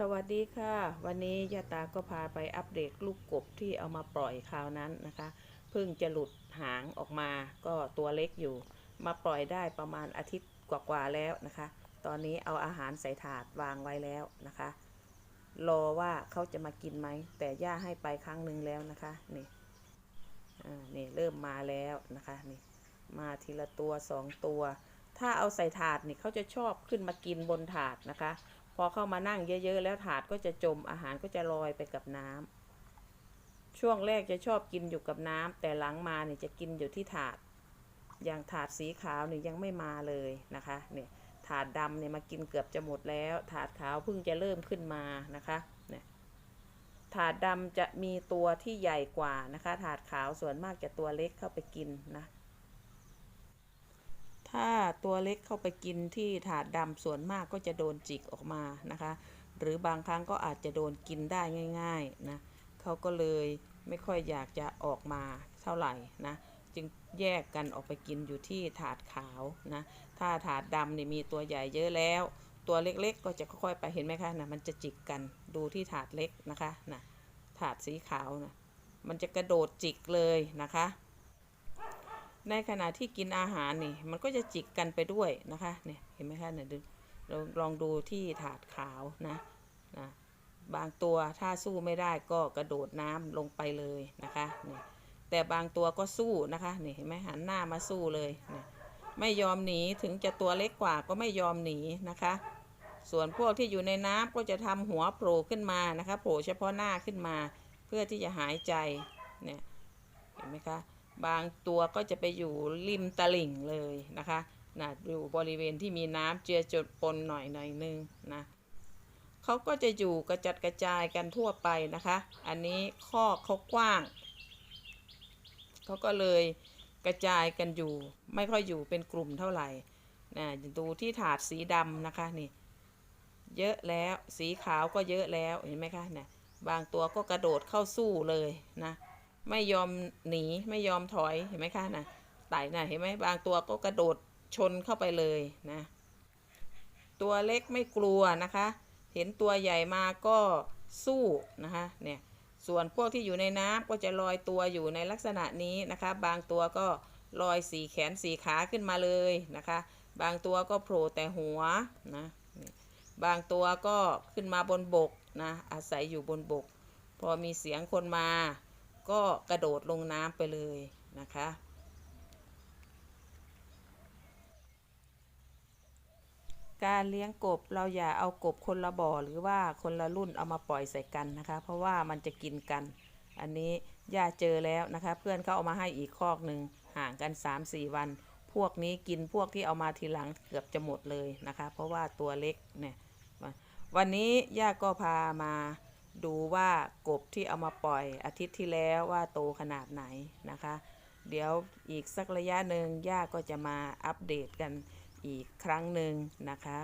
สวัสดีค่ะ วันนี้ยาตาก็พาไปอัปเดตลูกกบที่เอามาปล่อยคราวนั้นนะคะเพิ่งจะหลุดหางออกมาก็ตัวเล็กอยู่ มาปล่อยได้ประมาณอาทิตย์กว่าๆแล้วนะคะ ตอนนี้เอาอาหารใส่ถาดวางไว้แล้วนะคะ รอว่าเขาจะมากินไหม แต่ย่าให้ไปครั้งหนึ่งแล้วนะคะนี่นี่เริ่มมาแล้วนะคะนี่มาทีละตัวสองตัว ถ้าเอาใส่ถาดนี่เขาจะชอบขึ้นมากินบนถาดนะคะ พอเข้ามานั่งเยอะๆ แล้วถาดก็จะจมอาหารก็จะลอยไปกับน้ำช่วงแรกจะชอบกินอยู่กับน้ำแต่หลังมาเนี่ยจะกินอยู่ที่ถาด อย่างถาดสีขาวเนี่ยยังไม่มาเลยนะคะเนี่ยถาดดำเนี่ยมากินเกือบจะหมดแล้ว ถาดขาวเพิ่งจะเริ่มขึ้นมานะคะเนี่ยถาดดำจะมีตัวที่ใหญ่กว่านะคะ ถาดขาวส่วนมากจะตัวเล็กเข้าไปกินนะ ถ้าตัวเล็กเข้าไปกินที่ถาดดำส่วนมากก็จะโดนจิกออกมานะคะ หรือบางครั้งก็อาจจะโดนกินได้ง่ายๆนะเขาก็เลยไม่ค่อยอยากจะออกมาเท่าไหร่นะจึงแยกกันออกไปกินอยู่ที่ถาดขาวนะ ถ้าถาดดำเนี่ยมีตัวใหญ่เยอะแล้ว ตัวเล็กๆ ก็จะค่อยๆไปเห็นไหมคะนะมันจะจิกกันดูที่ถาดเล็กนะคะนะถาดสีขาวนะมันจะกระโดดจิกเลยนะคะ ในขณะที่กินอาหารนี่ มันก็จะจิกกันไปด้วยนะคะเนี่ยเห็นไหมคะเนี่ยดูเราลองดูที่ถาดขาวนะนะบางตัวถ้าสู้ไม่ได้ก็กระโดดน้ำลงไปเลยนะคะเนี่ยแต่บางตัวก็สู้นะคะเนี่ยเห็นไหมหันหน้ามาสู้เลยเนี่ยไม่ยอมหนีถึงจะตัวเล็กกว่าก็ไม่ยอมหนีนะคะ ส่วนพวกที่อยู่ในน้ำก็จะทำหัวโผล่ขึ้นมานะคะโผล่เฉพาะหน้าขึ้นมา เพื่อที่จะหายใจเนี่ยเห็นไหมคะ บางตัวก็จะไปอยู่ริมตลิ่งเลยนะคะนะอยู่บริเวณที่มีน้ำเจือจดปนหน่อยหน่อยนึงนะเขาก็จะอยู่กระจัดกระจายกันทั่วไปนะคะ อันนี้ข้อเขากว้างเขาก็เลยกระจายกันอยู่ ไม่ค่อยอยู่เป็นกลุ่มเท่าไหร่นะดูที่ถาดสีดำนะคะนี่ เยอะแล้วสีขาวก็เยอะแล้วเห็นไหมคะเนี่ยบางตัวก็กระโดดเข้าสู้เลยนะ ไม่ยอมหนีไม่ยอมถอยเห็นไหมคะนะไต่นะเห็นไหมบางตัวก็กระโดดชนเข้าไปเลยนะ ตัวเล็กไม่กลัวนะคะ เห็นตัวใหญ่มาก็สู้นะคะเนี่ยส่วนพวกที่อยู่ในน้ำก็จะลอยตัวอยู่ในลักษณะนี้นะคะ บางตัวก็ลอยสีแขนสีขาขึ้นมาเลยนะคะ บางตัวก็โผล่แต่หัวนะบางตัวก็ขึ้นมาบนบกนะอาศัยอยู่บนบก พอมีเสียงคนมา ก็กระโดดลงน้ำไปเลยนะคะ การเลี้ยงกบเราอย่าเอากบคนละบ่อหรือว่าคนละรุ่นเอามาปล่อยใส่กันนะคะ เพราะว่ามันจะกินกัน อันนี้ย่าเจอแล้วนะคะ เพื่อนเขาเอามาให้อีกคอกหนึ่งห่างกัน 3-4 วัน พวกนี้กินพวกที่เอามาทีหลังเกือบจะหมดเลยนะคะ เพราะว่าตัวเล็กเนี่ยวันนี้ย่าก็พามา ดูว่ากบที่เอามาปล่อยอาทิตย์ที่แล้วว่าโตขนาดไหนนะคะ เดี๋ยวอีกสักระยะหนึ่งย่าก็จะมาอัปเดตกันอีกครั้งหนึ่งนะคะ